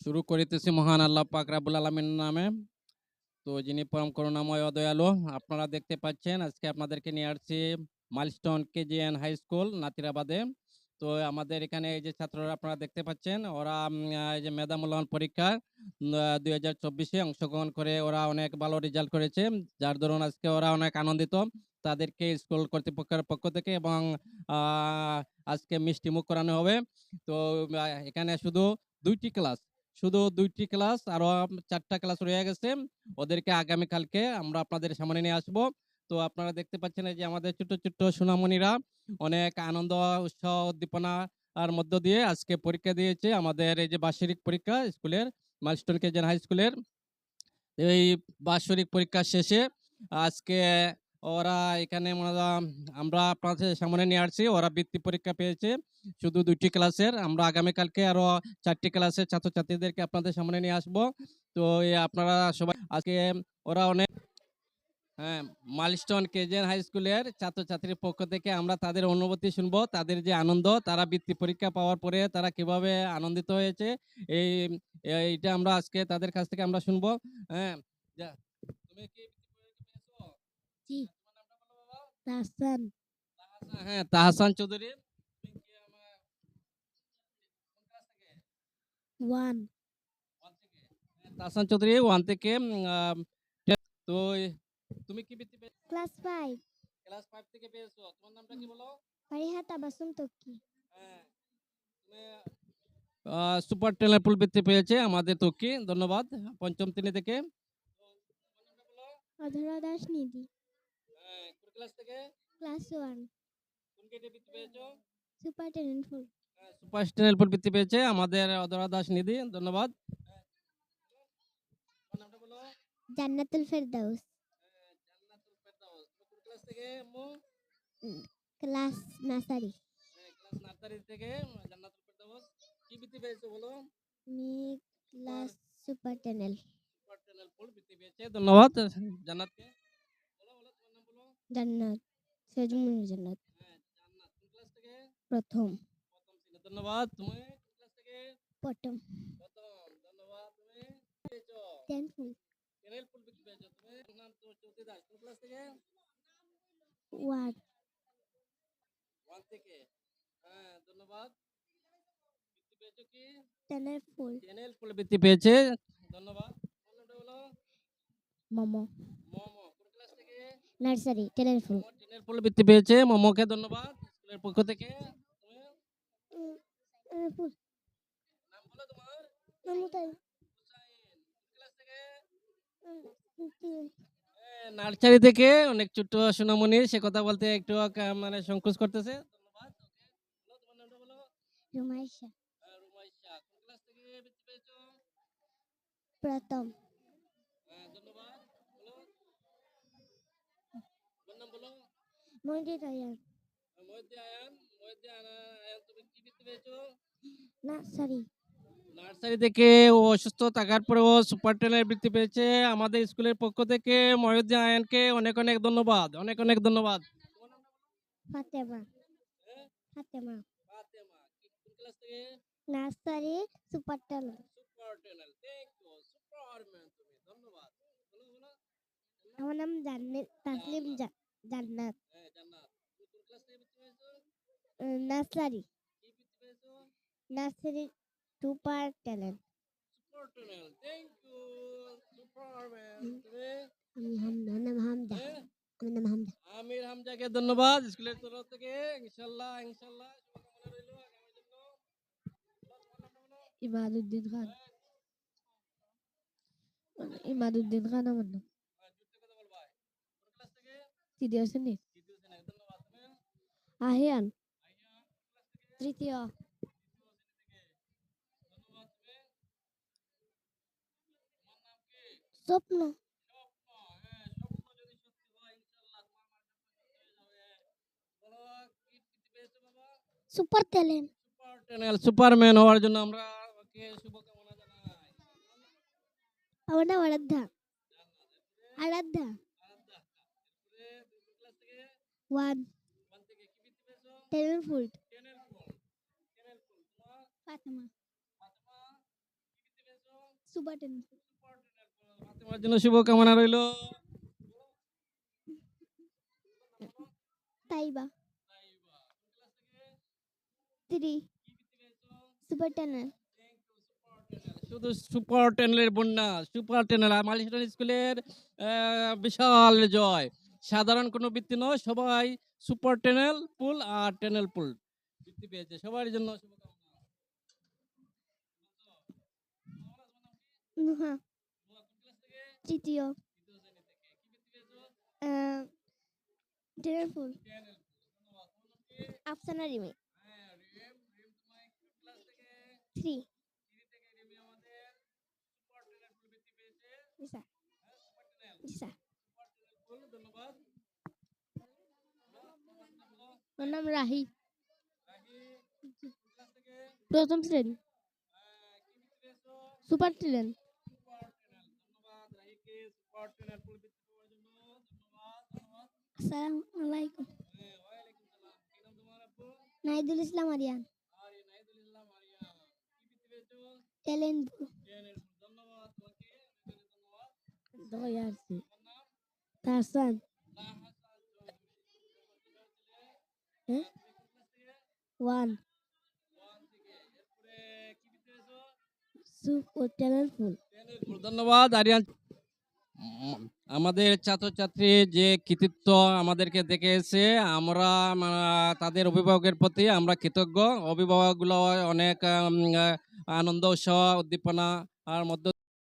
শুরু করিতেছি মহান আল্লাহ পাক রাবুল আলমীর নামে। তো যিনি পরম করুণাময় ও দয়ালু, আপনারা দেখতে পাচ্ছেন, আজকে আপনাদেরকে নিয়ে আসছি মাইলস্টোন কেজিএন হাই স্কুল নাতিরাবাদে। তো আমাদের এখানে এই যে ছাত্ররা আপনারা দেখতে পাচ্ছেন, ওরা এই যে মেধা মূল্যায়ন পরীক্ষা দুই হাজার চব্বিশে অংশগ্রহণ করে ওরা অনেক ভালো রেজাল্ট করেছে। যার দরুন আজকে ওরা অনেক আনন্দিত তাদেরকে স্কুল কর্তৃপক্ষের পক্ষ থেকে এবং আজকে মিষ্টি মুখ করানো হবে। তো এখানে শুধু দুইটি ক্লাস শুধু দুইটি ক্লাস, আরও চারটা ক্লাস রয়ে গেছে। ওদেরকে আগামীকালকে আমরা আপনাদের সামনে নিয়ে আসব। তো আপনারা দেখতে পাচ্ছেন যে আমাদের ছোট ছোট সোনামণিরা অনেক আনন্দ, উৎসাহ উদ্দীপনা আর মধ্য দিয়ে আজকে পরীক্ষা দিয়েছে আমাদের এই যে বার্ষিক পরীক্ষা স্কুলের, মাইলস্টোন কেজেন হাই স্কুলের। এই বার্ষিক পরীক্ষা শেষে আজকে ওরা এখানে মনে আমরা আপনাদের সামনে নিয়ে আসছি, ওরা বৃত্তি পরীক্ষা পেয়েছে, শুধু দুইটি ক্লাসের। আমরা আগামীকালকে আরও চারটি ক্লাসের ছাত্রছাত্রীদেরকে আপনাদের সামনে নিয়ে আসব। তো আপনারা সবাই আজকে ওরা অনেক হ্যাঁ মাইলস্টোন কেজেন হাই স্কুলের ছাত্রছাত্রীর পক্ষ থেকে আমরা তাদের অনুভূতি শুনব, তাদের যে আনন্দ, তারা বৃত্তি পরীক্ষা পাওয়ার পরে তারা কীভাবে আনন্দিত হয়েছে, এই, এইটা আমরা আজকে তাদের কাছ থেকে আমরা শুনব হ্যাঁ তুমি কি বাবা তাহসান। হ্যাঁ তাহসান চৌধুরী কি ওয়ান হ্যাঁ, তাহসান চৌধুরী ওয়ান থেকে তো তুমি কি বৃত্তি পেয়েছ? Class five. ক্লাস ফাইভ থেকে পেয়েছ। তোমার নামটা কি বলো? ফারিহা তাবাসুম হ্যাঁ সুপার টেলার পুল বৃত্তি পেয়েছে আমাদের তোকে ধন্যবাদ। পঞ্চম শ্রেণি থেকে। অধরা দাস নিধি। ক্লাস থেকে? Class one. কোন গেটে বৃত্তি পেয়েছ? সুপার টেলেন্ট ফুল হ্যাঁ, সুপার টেলার পুল বৃত্তি পেয়েছে। আমাদের অদরা দাস নিধি ধন্যবাদ। হ্যাঁ, তোমার নামটা বলো? জান্নাতুল ফেরদাউস। হ্যাঁ, জান্নাতুল ফেরদাউস। কোন ক্লাস থেকে আম্মু ক্লাস নার্সারি। ক্লাস নার্সারি থেকে জান্নাতুল ফেরদাউস। কি বৃত্তি পেয়েছ বলো? আমি class super talent super talent পুল বৃত্তি পেয়েছে। ধন্যবাদ জান্নাতকে বলো বলো তোমার নাম বলো জান্নাত সেজমুল জান্নাত। হ্যাঁ প্রথম। ধন্যবাদ। তুমি প্রথম। ধন্যবাদ। তুমি পেয়েছ? Ten full. বৃত্তি পেয়েছ তুমি? নাম তো চৌধুরী দাস কোন ক্লাস থেকে? ওয়ান থেকে। হ্যাঁ ধন্যবাদ। পেয়েছ কি? টেনের ফুল। বৃত্তি পেয়েছে। ধন্যবাদ। মোমো। নার্সারি টেনের ফুল। টেনেল পুল বৃত্তি পেয়েছে। মোমোকে ধন্যবাদ। স্কুলের পক্ষ থেকে নাম বলো তোমার। নার্সারি থেকে অনেক ছোট্ট সোনামণি সে কথা বলতে একটু মানে সংকোচ করতেছে। ধন্যবাদ ওকে বলো তোমার নামটা বলো রুমাইশা আহ, রুমাইশা কোন ক্লাস থেকে বৃত্তি পেয়েছ প্রথম হ্যাঁ ধন্যবাদ বলো তোমার নাম বলো আয়ান। আয়ান আয়ান তুমি কি বৃত্তি পেয়েছ? নার্সারি। নার্সারি থেকে ও অসুস্থ থাকার পরে ও সুপার টেনের বৃত্তি পেয়েছে। আমাদের স্কুলের পক্ষ থেকে মহিউদ্দিন আয়ানকে অনেক অনেক ধন্যবাদ অনেক অনেক ধন্যবাদ? ফাতেমা। হ্যাঁ? ফাতেমা। ফাতেমা কোন ক্লাস থেকে? Nursery super super thank you Superman তুমি ধন্যবাদ। আমার নাম জান্নাত তাসলিম জান্নাত তুমি কোন ক্লাস থেকে বৃত্তি পেয়েছ আহ, nursery. Nursery super talent super talent thank you তুমি আমি হামদা নাম হামদা আমার নাম হামদা আমির হামজাকে ধন্যবাদ স্কুলের তরফ থেকে ইনশাআল্লাহ ইনশাআল্লাহ খান। ইমাদুদ্দিন খান আমার নাম। হ্যাঁ, তৃতীয় আহিয়ান। তৃতীয়। স্বপ্ন। Super talent super talent Superman হওয়ার জন্য আমরা ওকে শুভকামনা জানাই। আমার নাম আরাধ্যা। আরাধ্যা। ওয়ান টেলেন্ট ফুল টেনের ফুল টেনের ফুল তোমার ফাতেমা। ফাতেমা কি বৃত্তি পেয়েছ সুপার টেন ফাতেমার জন্য শুভকামনা রইল। তাইবা। থ্রি। সুপার টেনের শুধু সুপার বন্যা সুপার স্কুলের আহ, বিশাল জয়। সাধারণ কোনো বৃত্তি নয় সবাই সুপার টেনেল পুল আর টেনেল পুল। বৃত্তি পেয়েছে। সবার জন্য নুহা তৃতীয়। আহ, আফসানা রিমি। থ্রি জি স্যার। জি স্যার। ধন্যবাদ আমার নাম রাহি। প্রথম শ্রেণি। সুপার ট্রেন আসসালামু আলাইকুম নাইদুল ইসলাম আরিয়ান। টেলেন্টপুর দয়ারসি তাহসান। ওয়ান। সুপ ও টেলেন্টফুল ধন্যবাদ আরিয়ান। আমাদের ছাত্রছাত্রী যে কৃতিত্ব আমাদেরকে দেখে এসে আমরা তাদের অভিভাবকের প্রতি আমরা কৃতজ্ঞ। অভিভাবকগুলো অনেক আনন্দ, উৎসাহ, উদ্দীপনা, আর মধ্য